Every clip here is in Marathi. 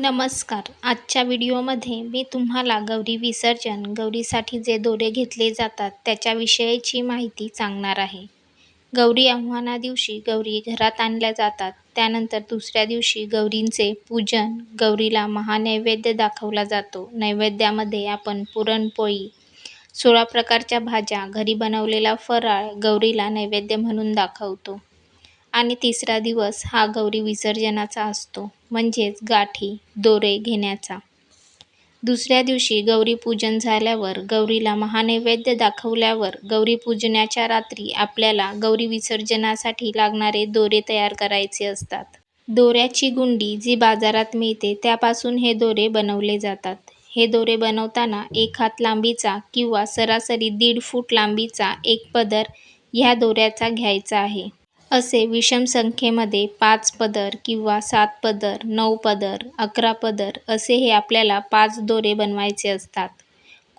नमस्कार. आजच्या व्हिडिओमध्ये मी तुम्हाला गौरी विसर्जन गौरीसाठी जे दोरे घेतले जातात त्याच्याविषयीची माहिती सांगणार आहे. गौरी आव्हाना दिवशी गौरी घरात आणल्या जातात. त्यानंतर दुसऱ्या दिवशी गौरींचे पूजन गौरीला महानैवेद्य दाखवला जातो. नैवेद्यामध्ये आपण पुरणपोळी सोळा प्रकारच्या भाज्या घरी बनवलेला फराळ गौरीला नैवेद्य म्हणून दाखवतो. आणि तिसरा दिवस हा गौरी विसर्जनाचा असतो. म्हणजेच गाठी दोरे घेण्याचा. दुसऱ्या दिवशी गौरीपूजन झाल्यावर गौरीला महानैवेद्य दाखवल्यावर गौरीपूजनाच्या रात्री आपल्याला गौरी विसर्जनासाठी लागणारे दोरे तयार करायचे असतात. दोऱ्याची गुंडी जी बाजारात मिळते त्यापासून हे दोरे बनवले जातात. हे दोरे बनवताना एक हात लांबीचा किंवा सरासरी दीड फूट लांबीचा एक पदर ह्या दोऱ्याचा घ्यायचा आहे. असे विषम संख्येमध्ये पाच पदर किंवा सात पदर नऊ पदर अकरा पदर असे हे आपल्याला पाच दोरे बनवायचे असतात.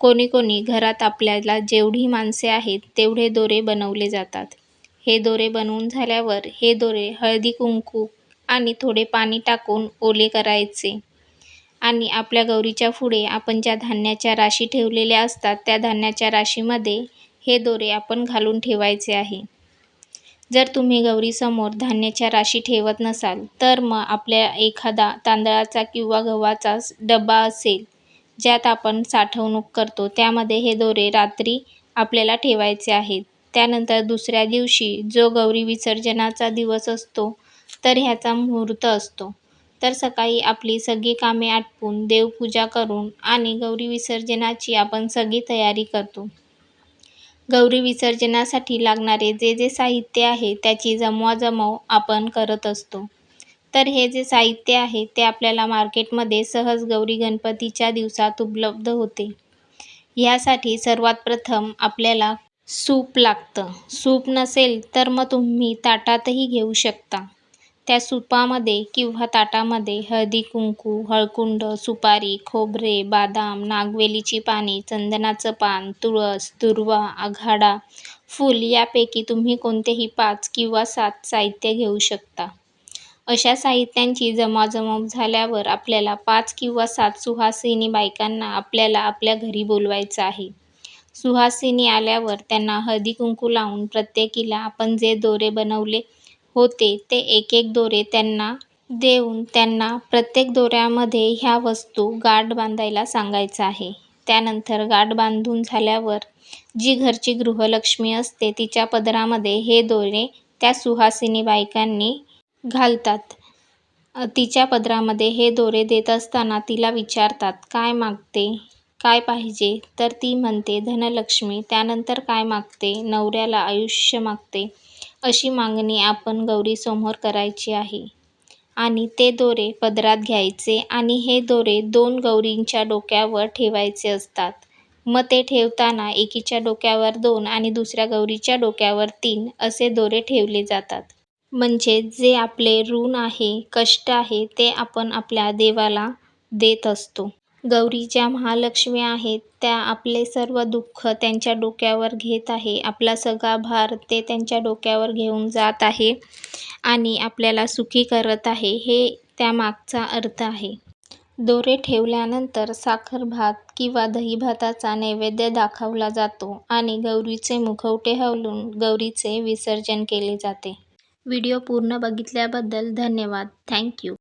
कोणी कोणी घरात आपल्याला जेवढी माणसे आहेत तेवढे दोरे बनवले जातात. हे दोरे बनवून झाल्यावर हे दोरे हळदी कुंकू आणि थोडे पाणी टाकून ओले करायचे. आणि आपल्या गौरीच्या पुढे आपण ज्या धान्याच्या राशी ठेवलेल्या असतात त्या धान्याच्या राशीमध्ये हे दोरे आपण घालून ठेवायचे आहे. जर तुम्ही गौरीसमोर धान्याच्या राशी ठेवत नसाल तर मग आपल्या एखादा तांदळाचा किंवा गव्हाचा डबा असेल ज्यात आपण साठवणूक करतो त्यामध्ये हे दोरे रात्री आपल्याला ठेवायचे आहेत. त्यानंतर दुसऱ्या दिवशी जो गौरी विसर्जनाचा दिवस असतो तर ह्याचा मुहूर्त असतो. तर सकाळी आपली सगळी कामे आटपून देवपूजा करून आणि गौरी विसर्जनाची आपण सगळी तयारी करतो. गौरी विसर्जनासाठी लागणारे जे जे साहित्य आहे त्याची जमवाजमव आपण करत असतो. तर हे जे साहित्य आहे ते आपल्याला मार्केटमध्ये सहज गौरी गणपतीच्या दिवसात उपलब्ध होते. ह्यासाठी सर्वात प्रथम आपल्याला सूप लागतं. सूप नसेल तर मग तुम्ही ताटातही घेऊ शकता. त्या सुपामध्ये किंवा ताटामध्ये हळदी कुंकू हळकुंड सुपारी खोबरे बादाम नागवेलीची पाने चंदनाचं पान तुळस दुर्वा आघाडा फूल यापैकी तुम्ही कोणतेही पाच किंवा सात साहित्य घेऊ शकता. अशा साहित्यांची जमाजमव झाल्यावर आपल्याला पाच किंवा सात सुहासिनी बायकांना आपल्याला आपल्या घरी बोलवायचं आहे. सुहासिनी आल्यावर त्यांना हळदी कुंकू लावून प्रत्येकीला आपण जे दोरे बनवले होते. ते एक एक दोरे त्यांना देऊन त्यांना प्रत्येक दोऱ्यामध्ये ह्या वस्तू गाठ बांधायला सांगायचं आहे. त्यानंतर गाठ बांधून झाल्यावर जी घरची गृहलक्ष्मी असते तिच्या पदरामध्ये हे दोरे त्या सुहासिनी बायकांनी घालतात. तिच्या पदरामध्ये हे दोरे देत असताना तिला विचारतात काय मागते? काय पाहिजे? तर ती म्हणते धनलक्ष्मी त्यानंतर काय मागते? नवऱ्याला आयुष्य मागते. अशी मागणी आपण गौरीसमोर करायची आहे. आणि ते दोरे पदरात घ्यायचे आणि हे दोरे दोन गौरींच्या डोक्यावर ठेवायचे असतात. मग ते ठेवताना एकीच्या डोक्यावर दोन आणि दुसऱ्या गौरीच्या डोक्यावर तीन असे दोरे ठेवले जातात. म्हणजे जे आपले ऋण आहे कष्ट आहे ते आपण आपल्या देवाला देत असतो. गौरी ज्या महालक्ष्मी आहेत त्या आपले सर्व दुःख त्यांच्या डोक्यावर घेत आहे. आपला सगळा भार ते त्यांच्या डोक्यावर घेऊन जात आहे आणि आपल्याला सुखी करत आहे हे त्यामागचा अर्थ आहे. दोरे ठेवल्यानंतर साखर भात किंवा दही भाताचा नैवेद्य दाखवला जातो आणि गौरीचे मुखवटे हवलून गौरीचे विसर्जन केले जाते. व्हिडिओ पूर्ण बघितल्याबद्दल धन्यवाद. थँक्यू